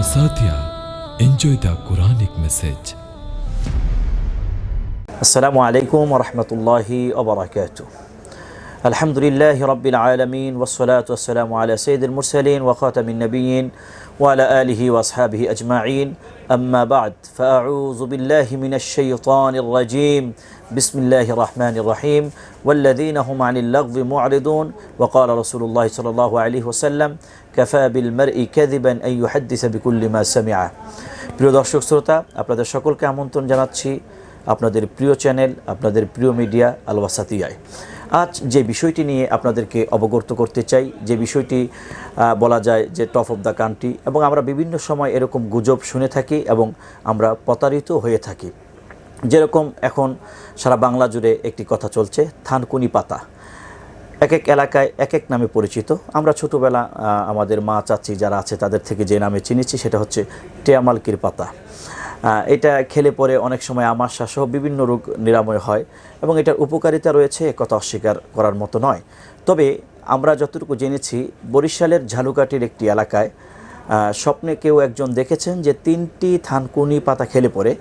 Wasatia. Enjoy the Quranic message. السلام عليكم ورحمة الله وبركاته الحمد لله رب العالمين والصلاة والسلام على سيد المرسلين وخاتم النبيين وعلى آله وأصحابه أجمعين أما بعد فأعوذ بالله من الشيطان الرجيم بسم الله الرحمن الرحيم والذين هم عن اللغو معرضون وقال رسول الله صلى الله عليه وسلم كفى بالمرء كذبا أن يحدث بكل ما سمع প্রিয় দর্শক শ্রোতা আপনাদের সকলকে আমন্ত্রণ জানাচ্ছি আপনাদের প্রিয় চ্যানেল আপনাদের প্রিয় মিডিয়া আল ওয়াসাতিয়ায় আজ যে বিষয়টি নিয়ে আপনাদেরকে অবগত করতে চাই, যে বিষয়টি বলা যায় যে টপ অফ দ্য কান্ট্রি এবং আমরা বিভিন্ন সময় এরকম গুজব শুনে থাকি এবং আমরা প্রতারিত হয়ে থাকি। যেরকম এখন সারা বাংলা জুড়ে একটি কথা চলছে, থানকুনি পাতা। এক এক এলাকায় এক এক নামে পরিচিত। আমরা ছোটোবেলা আমাদের মা চাচি যারা আছে তাদের থেকে যে নামে চিনেছি সেটা হচ্ছে টেয়ামালকির পাতা। এটা খেলে পরে অনেক সময় আমাশা সহ বিভিন্ন রোগ নিরাময় হয় এবং এটার উপকারিতা রয়েছে কথা অস্বীকার করার মতো নয়। তবে আমরা যতটুকু জেনেছি, বরিশালের ঝালুকাটির একটি এলাকায় স্বপ্নে কেউ একজন দেখেছেন যে তিনটি থানকুনি পাতা খেলে পরে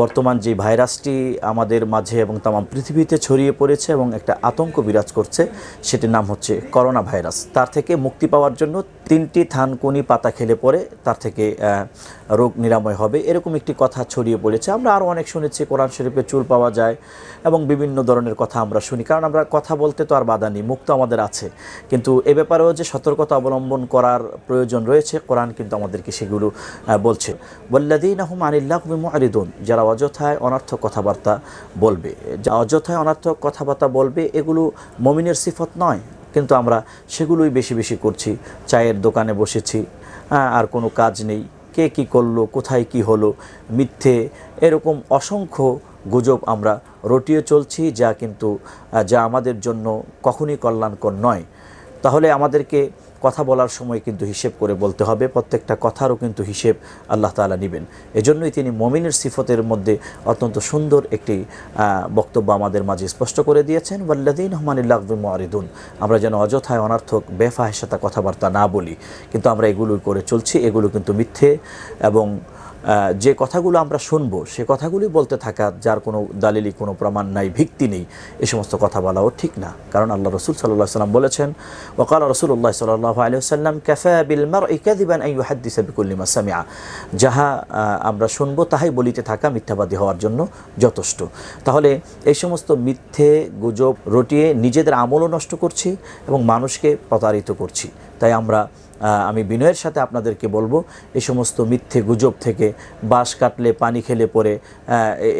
বর্তমান যে ভাইরাসটি আমাদের মাঝে এবং তামাম পৃথিবীতে ছড়িয়ে পড়েছে এবং একটা আতঙ্ক বিরাজ করছে, সেটির নাম হচ্ছে করোনা ভাইরাস তার থেকে মুক্তি পাওয়ার জন্য তিনটি থানকুনি পাতা খেলে পরে তার থেকে রোগ নিরাময় হবে, এরকম একটি কথা ছড়িয়ে পড়েছে। আমরা আরও অনেক শুনেছি, কোরআন শরীফে চুল পাওয়া যায় এবং বিভিন্ন ধরনের কথা আমরা শুনি, কারণ আমরা কথা বলতে তো আর বাধা নেই মুক্ত আমাদের আছে। কিন্তু এ ব্যাপারেও যে সতর্কতা অবলম্বন করার প্রয়োজন রয়েছে, কোরআন কিন্তু আমাদেরকে সেগুলো বলছে। বল্লাদিন আহম আনিল্লাহ আরিদুন যারা অযথায় অনর্থক কথাবার্তা বলবে। যা অযথায় অনর্থক কথাবার্তা বলবে এগুলো মমিনের সিফত নয় কিন্তু আমরা সেগুলোই বেশি বেশি করছি। চায়ের দোকানে বসেছি হ্যাঁ, আর কোনো কাজ নেই। কে কি করল কোথায় কি হলো মিথ্যে এরকম অসংখ্য গুজব আমরা রটিয়ে চলছি যা কিন্তু যা আমাদের জন্য কখনই কল্যাণকর নয়। তাহলে আমাদেরকে কথা বলার সময় কিন্তু হিসেব করে বলতে হবে, প্রত্যেকটা কথারও কিন্তু হিসেব আল্লাহ তালা নেবেন। এজন্যই তিনি মমিনের সিফতের মধ্যে অত্যন্ত সুন্দর একটি বক্তব্য আমাদের মাঝে স্পষ্ট করে দিয়েছেন ওয়াল্লাদিন হমানিল্লাহ মারিদুন আমরা যেন অযথায় অনার্থক বেফাহের সাথে কথাবার্তা না বলি। কিন্তু আমরা এগুলো করে চলছি, এগুলো কিন্তু মিথ্যে এবং যে কথাগুলো আমরা শুনব, সে কথাগুলি বলতে থাকা, যার কোনো দালিলি, কোনো প্রমাণ নাই, ভিত্তি নেই, এ সমস্ত কথা বলাও ঠিক না। কারণ আল্লাহ রসুল সাল্লাহ সাল্লাম বলেছেন ওকাল রসুল্লাহ সাল্লাহ আলিয়াল্লাম ক্যাফা বিল মার ইকাদিবান আই হাদ্দিস বিকুল্লিমা সামিয়া যাহা আমরা শুনব, তাহাই বলিতে থাকা মিথ্যাবাদী হওয়ার জন্য যথেষ্ট। তাহলে এই সমস্ত মিথ্যে গুজব রটিয়ে নিজেদের আমলও নষ্ট করছি এবং মানুষকে প্রতারিত করছি। তাই আমরা আমি বিনয়ের সাথে আপনাদেরকে বলব এই সমস্ত মিথ্যে গুজব থেকে বাঁশ কাটলে, পানি খেলে পরে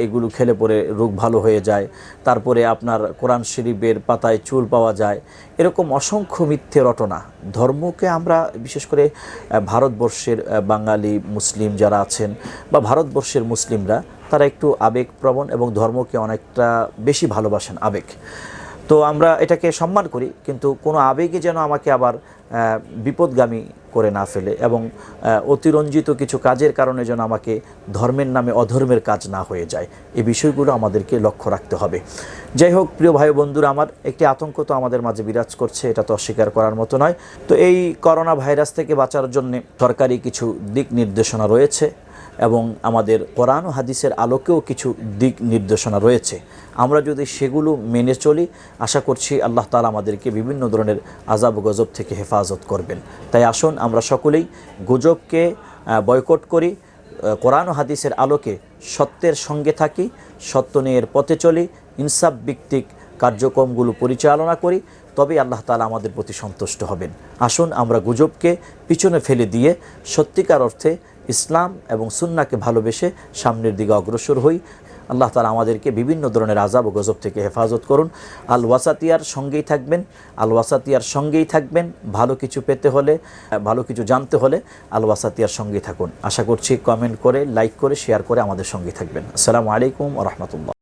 এগুলো খেলে পরে রোগ ভালো হয়ে যায়। তারপরে আপনার কোরআন শরীফের পাতায় চুল পাওয়া যায়। এরকম অসংখ্য মিথ্যে রটনা। ধর্মকে আমরা বিশেষ করে ভারতবর্ষের বাঙালি, মুসলিম যারা আছেন বা ভারতবর্ষের মুসলিমরা, তারা একটু আবেগপ্রবণ এবং ধর্মকে অনেকটা বেশি ভালোবাসেন। আবেগ। তো আমরা এটাকে সম্মান করি, কিন্তু কোনো আবেগে যেন আমাকে আবার বিপদগামী করে না ফেলে এবং অতিরঞ্জিত কিছু কাজের কারণে যেন আমাকে ধর্মের নামে অধর্মের কাজ না হয়ে যায়। এই বিষয়গুলো আমাদেরকে লক্ষ্য রাখতে হবে। যাই হোক, প্রিয় ভাই বন্ধুরা, আমার একটি আতঙ্ক তো আমাদের মাঝে বিরাজ করছে, এটা তো অস্বীকার করার মতো নয়। তো এই করোনা ভাইরাস থেকে বাঁচার জন্য সরকারি কিছু দিক নির্দেশনা রয়েছে। এবং আমাদের কোরআন হাদিসের আলোকেও কিছু দিক নির্দেশনা রয়েছে। আমরা যদি সেগুলো মেনে চলি, আশা করছি আল্লাহ তালা আমাদেরকে বিভিন্ন ধরনের আজাব গজব থেকে হেফাজত করবেন। তাই আসুন আমরা সকলেই গুজবকে বয়কট করি কোরআন হাদিসের আলোকে সত্যের সঙ্গে থাকি, সত্য নিয়ের পথে চলি, ইনসাফ ভিত্তিক কার্যক্রমগুলো পরিচালনা করি তবে আল্লাহ তালা আমাদের প্রতি সন্তুষ্ট হবেন। আসুন আমরা গুজবকে পিছনে ফেলে দিয়ে সত্যিকার অর্থে ইসলাম এবং সুন্নাকে ভালোবেসে সামনের দিকে অগ্রসর হই। আল্লাহ তালা আমাদেরকে বিভিন্ন ধরনের আজাব ও গজব থেকে হেফাজত করুন। আল ওয়াসাতিয়ার সঙ্গেই থাকবেন, আল ওয়াসাতিয়ার সঙ্গেই থাকবেন। ভালো কিছু পেতে হলে, ভালো কিছু জানতে হলে আল ওয়াসাতিয়ার সঙ্গেই থাকুন। আশা করছি কমেন্ট করে লাইক করে শেয়ার করে আমাদের সঙ্গেই থাকবেন। আসসালামু আলাইকুম রহমতুল্লাহ।